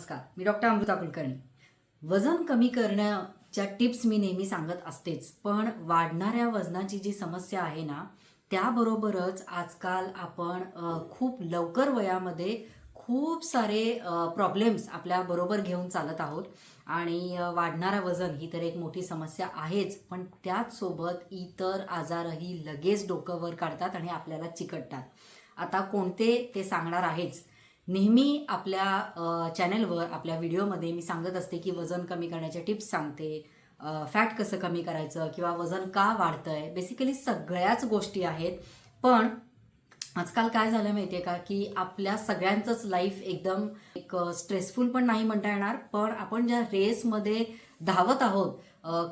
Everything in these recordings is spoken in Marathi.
नमस्कार मी डॉक्टर अमृता कुलकर्णी. वजन कमी करण्याच्या टिप्स मी नेहमी सांगत असतेच पण वाढणाऱ्या वजनाची जी समस्या आहे ना त्याबरोबरच आजकाल आपण खूप लवकर वयामध्ये खूप सारे प्रॉब्लेम्स आपल्या बरोबर घेऊन चालत आहोत. आणि वाढणारा वजन ही तर एक मोठी समस्या आहेच पण त्याचसोबत इतर आजारही लगेच डोकं वर काढतात आणि आपल्याला चिकटतात. आता कोणते ते सांगणार आहेच. नेहमी आपल्या चॅनलवर आपल्या व्हिडिओमध्ये मी सांगत असते की वजन कमी करण्याच्या टिप्स सांगते. फॅट कसं कमी करायचं किंवा वजन का वाढतं आहे बेसिकली सगळ्याच गोष्टी आहेत. पण आजकाल काय झालं माहिती आहे का? की आपल्या सगळ्यांचंच लाईफ एकदम एक स्ट्रेसफुल पण नाही म्हणता येणार. पण आपण ज्या रेसमध्ये धावत आहोत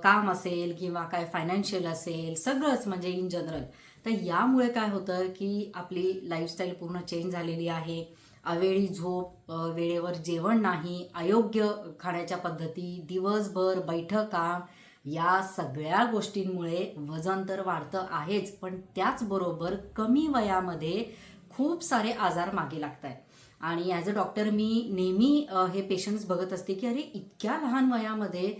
काम असेल किंवा काय फायनान्शियल असेल सगळंच म्हणजे इन जनरल तर यामुळे काय होतं की आपली लाईफस्टाईल पूर्ण चेंज झालेली आहे. अवेळी झोप वेळेवर जेवण नाही अयोग्य खाण्याच्या पद्धती दिवसभर बैठका या सगळ्या गोष्टींमुळे वजन तर वाढतं आहेच पण त्याचबरोबर कमी वयामध्ये खूप सारे आजार मागे लागत आहेत आणि ॲज अ डॉक्टर मी नेहमी हे पेशंट्स बघत असते की अरे इतक्या लहान वयामध्ये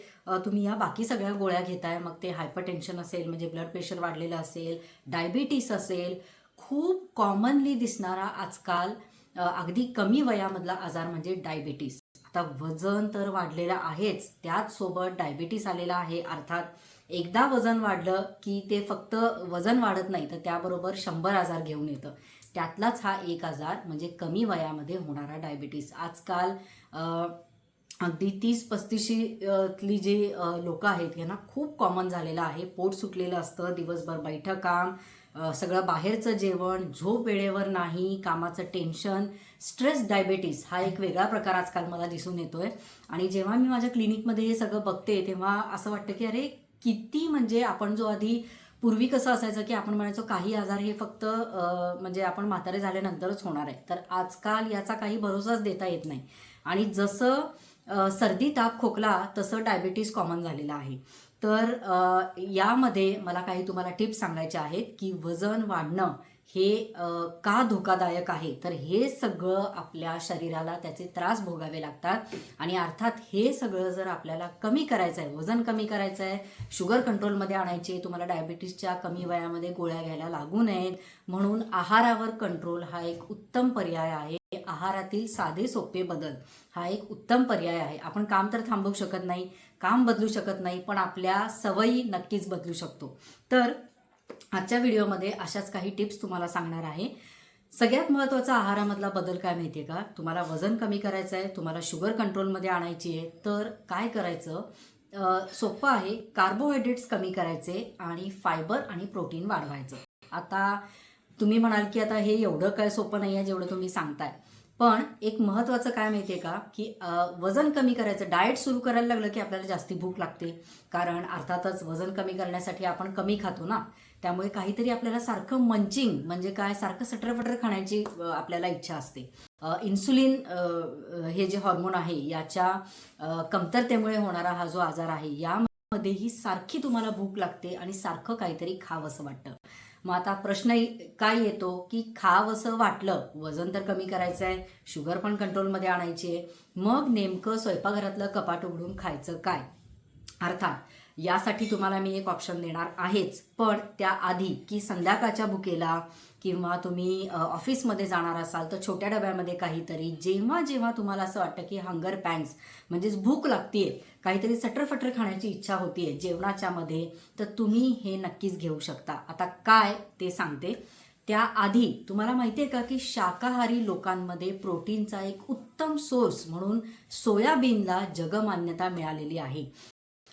तुम्ही या बाकी सगळ्या गोळ्या घेताय मग ते हायपर टेन्शन असेल म्हणजे ब्लड प्रेशर वाढलेलं असेल डायबिटीस असेल खूप कॉमनली दिसणारा आजकाल अगदी कमी वयामधला आजार म्हणजे डायबिटीस. आता वजन तर वाढलेलं आहेच त्याचसोबत डायबिटीस आलेला आहे. अर्थात एकदा वजन वाढलं की ते फक्त वजन वाढत नाही तर त्याबरोबर शंभर आजार घेऊन येतं. त्यातलाच हा एक आजार म्हणजे कमी वयामध्ये होणारा डायबिटीस. आजकाल अगदी तीस पस्तीशीतली जी लोक आहेत यांना खूप कॉमन झालेलं आहे. पोट सुटलेलं असतं दिवसभर बैठक काम सगळं बाहेरचं जेवण झोप वेळेवर नाही कामाचं टेन्शन स्ट्रेस डायबेटीस हा एक वेगळा प्रकार आजकाल मला दिसून येतोय. आणि जेव्हा मी माझ्या क्लिनिकमध्ये हे सगळं बघते तेव्हा असं वाटतं की अरे किती म्हणजे आपण जो आधी पूर्वी कसं असायचं की आपण म्हणायचो काही आजार हे फक्त म्हणजे आपण म्हातारे झाल्यानंतरच होणार आहे. तर आजकाल याचा काही भरोसाच देता येत नाही. आणि जसं सर्दी ताप खोकला तसं डायबिटीस कॉमन झालेलं आहे. तर यामध्ये मला काही तुम्हाला टिप्स सांगायच्या आहेत की वजन वाढणं हे का धोकादायक आहे? तर हे सगळं आपल्या शरीराला त्याचे त्रास भोगावे लागतात. आणि अर्थात हे सगळं जर आपल्याला कमी करायचं आहे वजन कमी करायचं आहे शुगर कंट्रोलमध्ये आणायचे तुम्हाला डायबिटीसच्या कमी वयामध्ये गोळ्या घ्यायला लागू नयेत म्हणून आहारावर कंट्रोल हा एक उत्तम पर्याय आहे. आहारातील साधे सोपे बदल हा एक उत्तम पर्याय आहे. आपण काम तर थांबवू शकत नाही काम बदलू शकत नाही पण आपल्या सवयी नक्कीच बदलू शकतो. तर आजच्या व्हिडिओमध्ये अशाच काही टिप्स तुम्हाला सांगणार आहे. सगळ्यात महत्त्वाचा आहारामधला बदल काय माहिती आहे का? तुम्हाला वजन कमी करायचं आहे तुम्हाला शुगर कंट्रोलमध्ये आणायची आहे तर काय करायचं? सोपं आहे कार्बोहायड्रेट्स कमी करायचे आणि फायबर आणि प्रोटीन वाढवायचं. आता तुम्ही म्हणाल की आता हे एवढं काय सोपं नाही आहे जेवढं तुम्ही सांगताय. पण एक महत्त्वाचं काय माहिती आहे का की वजन कमी करायचं. डाएट सुरू करायला लागलं की आपल्याला जास्ती भूक लागते. कारण अर्थातच वजन कमी करण्यासाठी आपण कमी खातो ना. त्यामुळे काहीतरी आपल्याला सारखं मंचिंग म्हणजे काय सारखं सटरफटर खाण्याची आपल्याला इच्छा असते. इन्सुलिन हे जे हॉर्मोन आहे याच्या कमतरतेमुळे होणारा हा जो आजार आहे यामध्येही सारखी तुम्हाला भूक लागते आणि सारखं काहीतरी खावंसं वाटतं. मग आता प्रश्न काय येतो की खावंसं वाटलं वजन तर कमी करायचं आहे शुगर पण कंट्रोलमध्ये आणायची आहे मग नेमकं स्वयंपाकघरातलं कपाट उघडून खायचं काय? अर्थात यासाठी तुम्हाला मी एक ऑप्शन देणार आहेच. पण त्याआधी की संध्याकाळच्या भुकेला किंवा तुम्ही ऑफिसमध्ये जाणार असाल तर छोट्या डब्यामध्ये काहीतरी जेव्हा जेव्हा तुम्हाला असं वाटतं की हंगर पॅन्स म्हणजेच भूक लागतीये काहीतरी सटरफटर खाण्याची इच्छा होतीये जेवणाच्या मध्ये तर तुम्ही हे नक्कीच घेऊ शकता. आता काय ते सांगते. त्याआधी तुम्हाला माहिती आहे का की शाकाहारी लोकांमध्ये प्रोटीनचा एक उत्तम सोर्स म्हणून सोयाबीनला जगमान्यता मिळालेली आहे.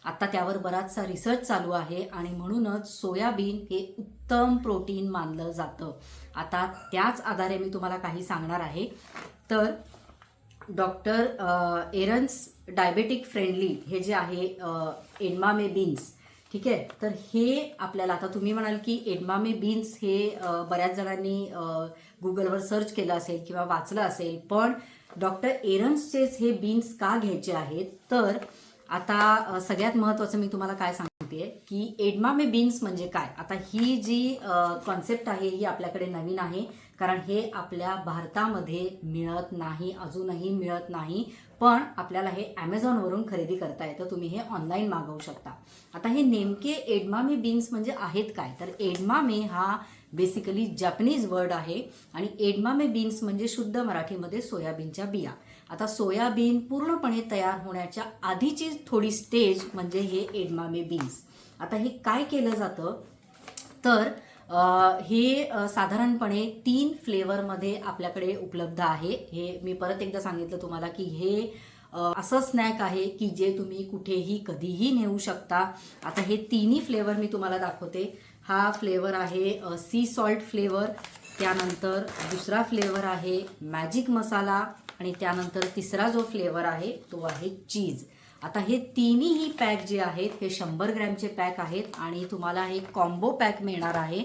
आता त्यावर बराचसा रिसर्च चालू आहे आणि म्हणूनच सोयाबीन हे उत्तम प्रोटीन मानलं जातं. आता त्याच आधारे मी तुम्हाला काही सांगणार आहे. तर डॉक्टर एरन्स डायबेटिक फ्रेंडली हे जे आहे एडमामे बीन्स ठीक आहे? तर हे आपल्याला आता तुम्ही म्हणाल की एडमामे बीन्स हे बऱ्याच जणांनी गुगलवर सर्च केलं असेल किंवा वाचलं असेल पण डॉक्टर एरन्सचेच हे बीन्स का घ्यायचे आहेत? तर आता सगळ्यात महत्त्वाचं मी तुम्हाला काय सांगते सांगते की एडमामे बीन्स म्हणजे काय? आता ही जी कॉन्सेप्ट आहे ही आपल्याकडे नवीन आहे कारण हे आपल्या भारतामध्ये मिळत नाही अजूनही मिळत नाही पण आपल्याला हे ॲमेझॉनवरून खरेदी करता येतं तुम्ही हे ऑनलाईन मागवू शकता. आता हे नेमके एडमामे बीन्स म्हणजे आहेत काय? तर एडमामे हा बेसिकली जपनीज वर्ड आहे आणि एडमामे बीन्स म्हणजे शुद्ध मराठीमध्ये सोयाबीनच्या बिया. आता सोयाबीन पूर्णपणे तयार होण्याच्या आधीची थोडी स्टेज म्हणजे हे एडमामे बीन्स आता हे काय केलं जातं? तर हे साधारणपणे तीन फ्लेवरमध्ये आपल्याकडे उपलब्ध आहे. हे मी परत एकदा सांगितलं तुम्हाला की हे असं स्नॅक आहे की जे तुम्ही कुठेही कधीही नेऊ शकता. आता हे तिन्ही फ्लेवर मी तुम्हाला दाखवते. हा फ्लेवर आहे सी सॉल्ट फ्लेवर त्यानंतर दुसरा फ्लेवर आहे मॅजिक मसाला आणि त्यानंतर तिसरा जो फ्लेवर आहे तो आहे चीज आता हे तिन्ही पॅक जे आहेत हे शंभर ग्रॅमचे पॅक आहेत आणि तुम्हाला हे कॉम्बो पॅक मिळणार आहे.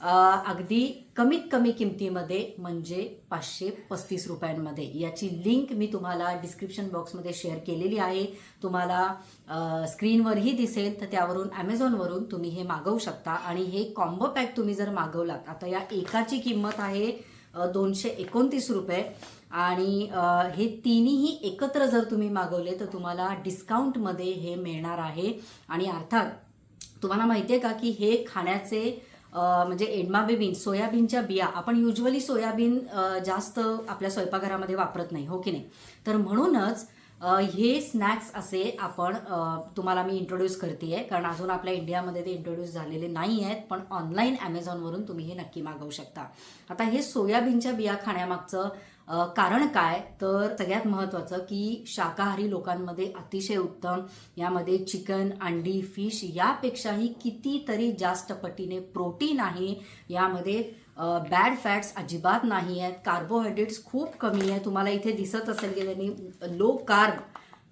अगदी कमीत कमी किमतीमध्ये म्हणजे पाचशे पस्तीस रुपयांमध्ये. याची लिंक मी तुम्हाला डिस्क्रिप्शन बॉक्समध्ये शेअर केलेली आहे. तुम्हाला स्क्रीनवरही दिसेल तर त्यावरून ॲमेझॉनवरून तुम्ही हे मागवू शकता. आणि हे कॉम्बो पॅक तुम्ही जर मागवलात आता या एकाची किंमत आहे दोनशे एकोणतीस रुपये. आणि हे तिन्ही एकत्र जर तुम्ही मागवले तर तुम्हाला डिस्काउंटमध्ये हे मिळणार आहे. आणि अर्थात तुम्हाला माहिती आहे का की हे खाण्याचे म्हणजे एडमाबेबीन सोयाबीनच्या बिया आपण युजली सोयाबीन जास्त आपल्या स्वयंपाकघरामध्ये वापरत नाही हो की नाही? तर म्हणूनच हे स्नॅक्स असे आपण तुम्हाला मी इंट्रोड्यूस करते कारण अजून आपल्या इंडियामध्ये ते इंट्रोड्यूस झालेले नाही आहेत पण ऑनलाईन ॲमेझॉनवरून तुम्ही हे नक्की मागवू शकता. आता हे सोयाबीनच्या बिया खाण्यामागचं कारण काय? तर सगळ्यात महत्त्वाचं की शाकाहारी लोकांमध्ये अतिशय उत्तम यामध्ये चिकन अंडी फिश यापेक्षाही कितीतरी जास्त पटीने प्रोटीन आहे. यामध्ये बॅड फॅट्स अजिबात नाही आहेत. कार्बोहायड्रेट्स खूप कमी आहे तुम्हाला इथे दिसत असेल की त्यांनी लो कार्ब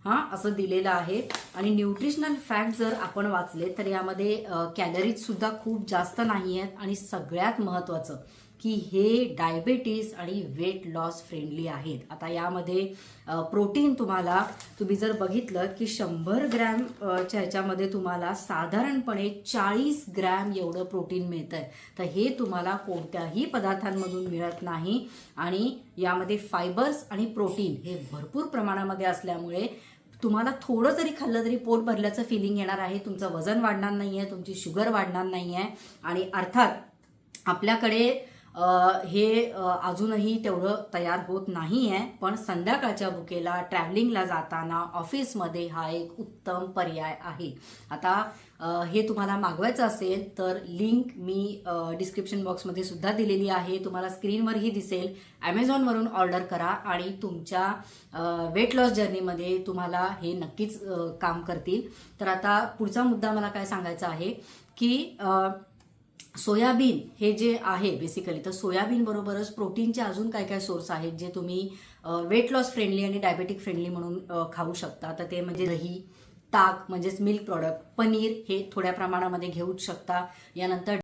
हां असं दिलेलं आहे. आणि न्यूट्रिशनल फॅक्ट जर आपण वाचले तर यामध्ये कॅलरीज सुद्धा खूप जास्त नाही आहेत. आणि सगळ्यात महत्त्वाचं की हे डायबेटीस आणि वेट लॉस फ्रेंडली आहेत. आता यामध्ये प्रोटीन तुम्हाला तुम्ही जर बघितलं की शंभर ग्रॅम च्या ह्याच्यामध्ये तुम्हाला साधारणपणे चाळीस ग्रॅम एवढं प्रोटीन मिळतं आहे तर हे तुम्हाला कोणत्याही पदार्थांमधून मिळत नाही आणि यामध्ये फायबर्स आणि प्रोटीन हे भरपूर प्रमाणामध्ये असल्यामुळे तुम्हाला थोडं जरी खाल्लं तरी पोट भरल्याचं फिलिंग येणार आहे. तुमचं वजन वाढणार नाही आहे तुमची शुगर वाढणार नाही आहे आणि अर्थात आपल्याकडे हे अजूनही तेवढं तयार होत नाही आहे पण संध्याकाळच्या बुकेला ट्रॅव्हलिंगला जाताना ऑफिसमध्ये हा एक उत्तम पर्याय आहे. आता हे तुम्हाला मागवायचं असेल तर लिंक मी डिस्क्रिप्शन बॉक्समध्ये सुद्धा दिलेली आहे. तुम्हाला स्क्रीनवरही दिसेल. ॲमेझॉनवरून ऑर्डर करा आणि तुमच्या वेट लॉस जर्नीमध्ये तुम्हाला हे नक्कीच काम करतील. तर आता पुढचा मुद्दा मला काय सांगायचा आहे की सोयाबीन हे जे आहे बेसिकली तर सोयाबीन बरोबरच प्रोटीनचे अजून काय काय सोर्स आहेत जे तुम्ही वेट लॉस फ्रेंडली आणि डायबेटिक फ्रेंडली म्हणून खाऊ शकता. तर ते म्हणजे दही ताक म्हणजेच मिल्क प्रॉडक्ट पनीर हे थोड्या प्रमाणामध्ये घेऊच शकता. यानंतर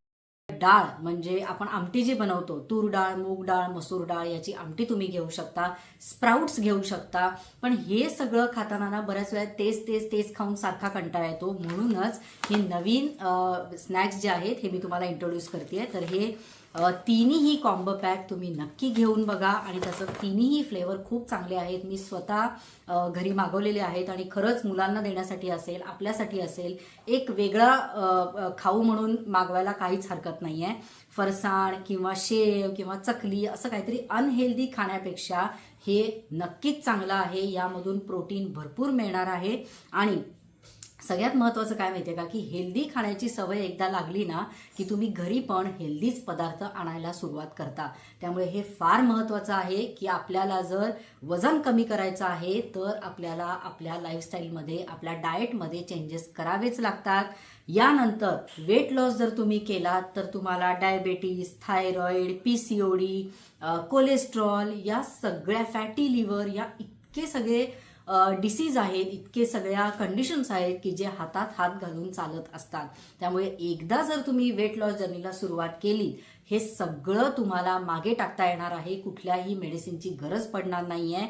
डाळ म्हणजे आपण आमटी जी बनवतो तूर डाळ मूग डाळ मसूर डाळ याची आमटी तुम्ही घेऊ शकता स्प्राउट्स घेऊ शकता. पण हे सगळं खाताना ना बऱ्याच वेळा तेच तेच तेच खाऊन सारखा कंटाळा येतो. म्हणूनच हे नवीन स्नॅक्स जे आहेत हे मी तुम्हाला इंट्रोड्यूस करते तर हे तिन्ही कॉम्बो पॅक तुम्ही नक्की घेऊन बघा. आणि तसं तिन्ही फ्लेवर खूप चांगले आहेत. मी स्वतः घरी मागवलेले आहेत आणि खरंच मुलांना देण्यासाठी असेल आपल्यासाठी असेल एक वेगळा खाऊ म्हणून मागवायला काहीच हरकत नाही आहे फरसाण किंवा शेव किंवा चकली असं काहीतरी अनहेल्दी खाण्यापेक्षा हे नक्कीच चांगलं आहे. यामधून प्रोटीन भरपूर मिळणार आहे. आणि सगळ्यात महत्त्वाचं काय माहिती आहे का? की हेल्दी खाण्याची सवय एकदा लागली ना की तुम्ही घरी पण हेल्दीच पदार्थ आणायला सुरुवात करता. त्यामुळे हे फार महत्त्वाचं आहे की आपल्याला जर वजन कमी करायचं आहे तर आपल्याला आपल्या लाईफस्टाईलमध्ये आपल्या डाएटमध्ये चेंजेस करावेच लागतात. यानंतर वेट लॉस जर तुम्ही केलात तर तुम्हाला diabetes thyroid P C O D cholesterol या सगळ्या फॅटी लिव्हर या इतके सगळे डिसीज आहेत इतके सगळ्या कंडिशन्स आहेत की जे हातात हात घालून चालत असतात. त्यामुळे एकदा जर तुम्ही वेट लॉस जर्नीला सुरुवात केली हे सगळं तुम्हाला मागे टाकता येणार आहे. कुठल्याही मेडिसिनची गरज पडणार नाही आहे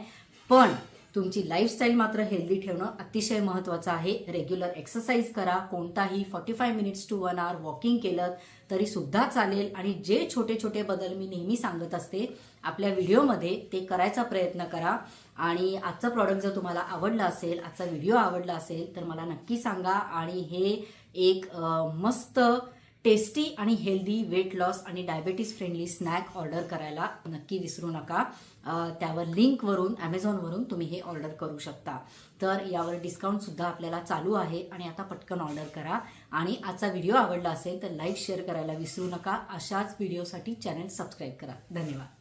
पण तुमची लाईफस्टाईल मात्र हेल्दी ठेवणं अतिशय महत्त्वाचं आहे. रेग्युलर एक्सरसाइज करा. कोणताही forty five minutes to one hour walking केलं तरीसुद्धा चालेल. आणि जे छोटे छोटे बदल मी नेहमी सांगत असते आपल्या व्हिडिओमध्ये ते करायचा प्रयत्न करा. आणि आजचा प्रॉडक्ट जर तुम्हाला आवडला असेल आजचा व्हिडिओ आवडला असेल तर मला नक्की सांगा. आणि हे एक मस्त टेस्टी आणि हेल्दी वेट लॉस आणि डायबेटीस फ्रेंडली स्नॅक ऑर्डर करायला नक्की विसरू नका. त्यावर लिंकवरून ॲमेझॉनवरून तुम्ही हे ऑर्डर करू शकता. तर यावर डिस्काउंटसुद्धा आपल्याला चालू आहे. आणि आता पटकन ऑर्डर करा. आणि आजचा व्हिडिओ आवडला असेल तर लाईक शेअर करायला विसरू नका. अशाच व्हिडिओसाठी चॅनल सबस्क्राईब करा. धन्यवाद.